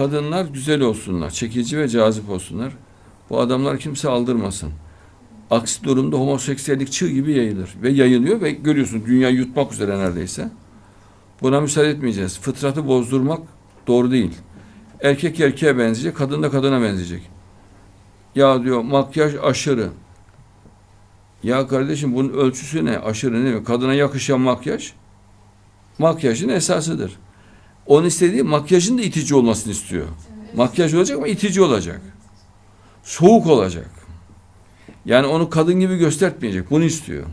kadınlar güzel olsunlar, çekici ve cazip olsunlar. Bu adamlar kimse aldırmasın. Aksi durumda homoseksüellik çığ gibi yayılır ve yayılıyor ve görüyorsun dünya yutmak üzere neredeyse. Buna müsaade etmeyeceğiz. Fıtratı bozdurmak doğru değil. Erkek erkeğe benzeyecek, kadın da kadına benzeyecek. Ya diyor makyaj aşırı. Ya kardeşim bunun ölçüsü ne? Aşırı ne? Kadına yakışan makyaj makyajın esasıdır. Onun istediği makyajın da itici olmasını istiyor. Makyaj olacak ama itici olacak. Soğuk olacak. Yani onu kadın gibi göstermeyecek. Bunu istiyor.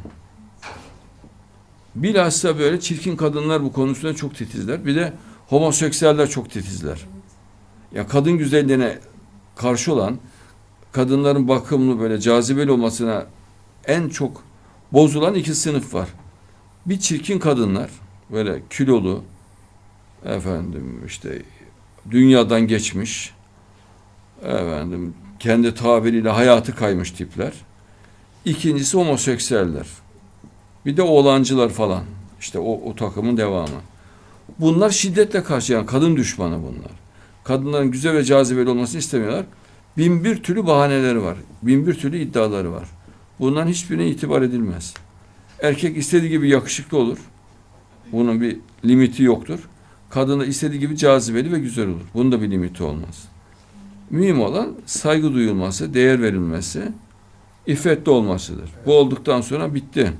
Bilhassa böyle çirkin kadınlar bu konusunda çok titizler. Bir de homoseksüeller çok titizler. Ya kadın güzelliğine karşı olan kadınların bakımlı böyle cazibeli olmasına en çok bozulan iki sınıf var. Bir çirkin kadınlar böyle kilolu efendim işte dünyadan geçmiş efendim kendi tabiriyle hayatı kaymış tipler. İkincisi homoseksüeller. Bir de oğlancılar falan. İşte o, o takımın devamı. Bunlar şiddetle karşı yani kadın düşmanı bunlar. Kadınların güzel ve cazibeli olmasını istemiyorlar. Bin bir türlü bahaneleri var. Bin bir türlü iddiaları var. Bundan hiçbirine itibar edilmez. Erkek istediği gibi yakışıklı olur. Bunun bir limiti yoktur. Kadın da istediği gibi cazibeli ve güzel olur. Bunun da bir limiti olmaz. Mühim olan saygı duyulması, değer verilmesi, iffetli olmasıdır. Bu olduktan sonra bitti.